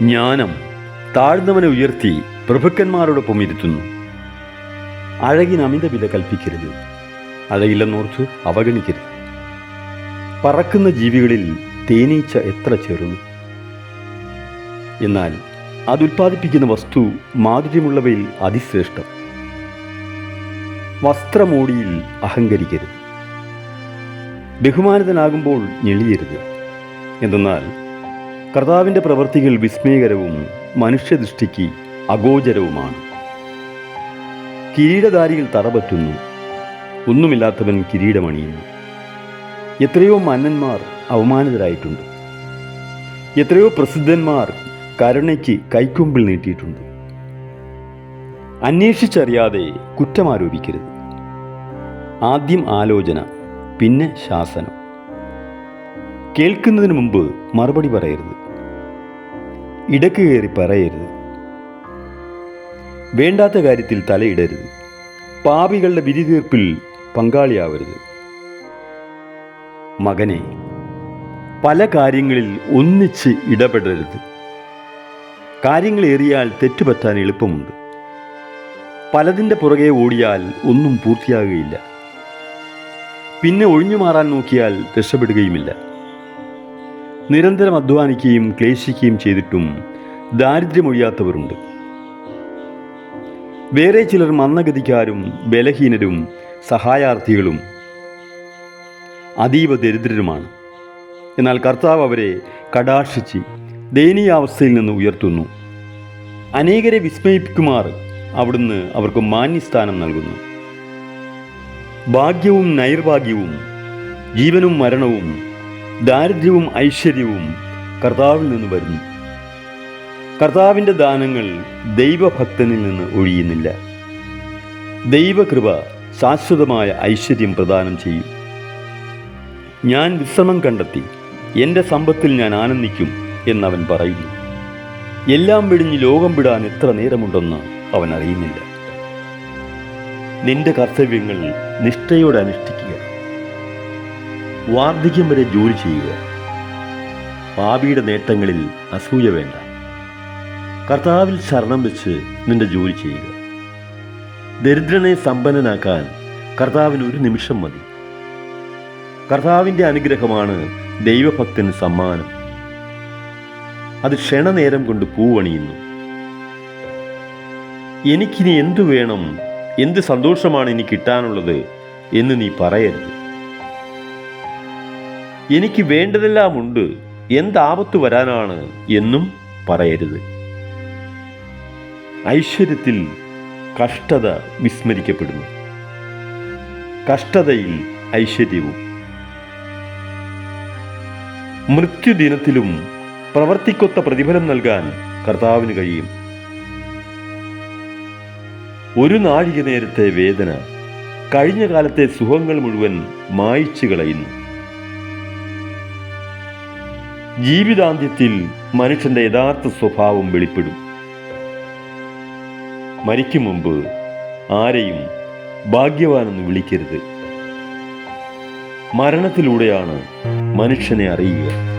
ജ്ഞാനം താഴ്ന്നവനെ ഉയർത്തി പ്രഭുക്കന്മാരോടൊപ്പം ഇരുത്തുന്നു. അഴകിന് അമിത വില കൽപ്പിക്കരുത്. അഴകില്ലെന്നോർത്ത് അവഗണിക്കരുത്. പറക്കുന്ന ജീവികളിൽ തേനീച്ച എത്ര ചെറുതു എന്നാൽ അതുൽപാദിപ്പിക്കുന്ന വസ്തു മാധുര്യമുള്ളവയിൽ അതിശ്രേഷ്ഠം. വസ്ത്രമോടിയിൽ അഹങ്കരിക്കരുത്. ബഹുമാനിതനാകുമ്പോൾ ഞെളിയരുത്. എന്തെന്നാൽ കർത്താവിന്റെ പ്രവൃത്തികൾ വിസ്മയകരവും മനുഷ്യദൃഷ്ടിക്ക് അഗോചരവുമാണ്. കിരീടധാരികൾ തറപറ്റുന്നു ഒന്നുമില്ലാത്തവൻ കിരീടമണിയുന്നു. എത്രയോ മന്നന്മാർ അവമാനിതരായിട്ടുണ്ട്. എത്രയോ പ്രസിദ്ധന്മാർ കരുണയ്ക്ക് കൈക്കൊമ്പിൽ നീട്ടിയിട്ടുണ്ട്. അന്വേഷിച്ചറിയാതെ കുറ്റമാരോപിക്കരുത്. ആദ്യം ആലോചന പിന്നെ ശാസനം. കേൾക്കുന്നതിന് മുമ്പ് മറുപടി പറയരുത്. ഇടയ്ക്ക് കയറി പറയരുത്. വേണ്ടാത്ത കാര്യത്തിൽ തലയിടരുത്. പാപികളുടെ വിധി തീർപ്പിൽ പങ്കാളിയാവരുത്. മകനെ പല കാര്യങ്ങളിൽ ഒന്നിച്ച് ഇടപെടരുത്. കാര്യങ്ങൾ ഏറിയാൽ തെറ്റുപറ്റാൻ എളുപ്പമുണ്ട്. പലതിന്റെ പുറകെ ഓടിയാൽ ഒന്നും പൂർത്തിയാകുകയില്ല. പിന്നെ ഒഴിഞ്ഞു മാറാൻ നോക്കിയാൽ രക്ഷപ്പെടുകയുമില്ല. നിരന്തരം അധ്വാനിക്കുകയും ക്ലേശിക്കുകയും ചെയ്തിട്ടും ദാരിദ്ര്യമൊഴിയാത്തവരുണ്ട്. വേറെ ചിലർ മന്ദഗതിക്കാരും ബലഹീനരും സഹായാർത്ഥികളും അതീവ ദരിദ്രരുമാണ്. എന്നാൽ കർത്താവ് അവരെ കടാക്ഷിച്ച് ദയനീയാവസ്ഥയിൽ നിന്ന് ഉയർത്തുന്നു. അനേകരെ വിസ്മയിപ്പിക്കുമാർ അവിടുന്ന് അവർക്ക് മാന്യസ്ഥാനം നൽകുന്നു. ഭാഗ്യവും നൈർഭാഗ്യവും ജീവനും മരണവും ദാരിദ്ര്യവും ഐശ്വര്യവും കർത്താവിൽ നിന്ന് വരുന്നു. കർത്താവിന്റെ ദാനങ്ങൾ ദൈവഭക്തനിൽ നിന്ന് ഒഴിയുന്നില്ല. ദൈവകൃപ ശാശ്വതമായ ഐശ്വര്യം പ്രദാനം ചെയ്യും. ഞാൻ വിശ്രമം കണ്ടെത്തി എന്റെ സമ്പത്തിൽ ഞാൻ ആനന്ദിക്കും എന്നവൻ പറയുന്നു. എല്ലാം വെടിഞ്ഞ് ലോകം വിടാൻ എത്ര നേരമുണ്ടെന്ന് അവൻ അറിയുന്നില്ല. നിന്റെ കർത്തവ്യങ്ങൾ നിഷ്ഠയോടെ അനുഷ്ഠിക്കുക. വാർദ്ധക്യം വരെ ജോലി ചെയ്യുക. പാപിയുടെ നേട്ടങ്ങളിൽ അസൂയ വേണ്ട. കർത്താവിൽ ശരണം വെച്ച് നിന്റെ ജോലി ചെയ്യുക. ദരിദ്രനെ സമ്പന്നനാക്കാൻ കർത്താവിന് ഒരു നിമിഷം മതി. കർത്താവിന്റെ അനുഗ്രഹമാണ് ദൈവഭക്തന് സമ്മാനം. അത് ക്ഷണനേരം കൊണ്ട് പൂവണിയുന്നു. എനിക്കിനി എന്തു വേണം? എന്ത് സന്തോഷമാണ് ഇനി കിട്ടാനുള്ളത് എന്ന് നീ പറയരുത്. എനിക്ക് വേണ്ടതെല്ലാം ഉണ്ട്. എന്താപത്ത് വരാനാണ് എന്നും പറയരുത്. ഐശ്വര്യത്തിൽ കഷ്ടത വിസ്മരിക്കപ്പെടുന്നു. കഷ്ടതയിൽ ഐശ്വര്യവും. മൃത്യുദിനത്തിലും പ്രവർത്തിക്കൊത്ത പ്രതിഫലം നൽകാൻ കർത്താവിന് കഴിയും. ഒരു നാഴിക നേരത്തെ വേദന കഴിഞ്ഞ കാലത്തെ സുഖങ്ങൾ മുഴുവൻ മായ്ച്ചു കളയുന്നു. ജീവിതാന്ത്യത്തിൽ മനുഷ്യന്റെ യഥാർത്ഥ സ്വഭാവം വെളിപ്പെടും. മരിക്കും മുമ്പ് ആരെയും ഭാഗ്യവാനെന്ന് വിളിക്കരുത്. മരണത്തിലൂടെയാണ് മനുഷ്യനെ അറിയുക.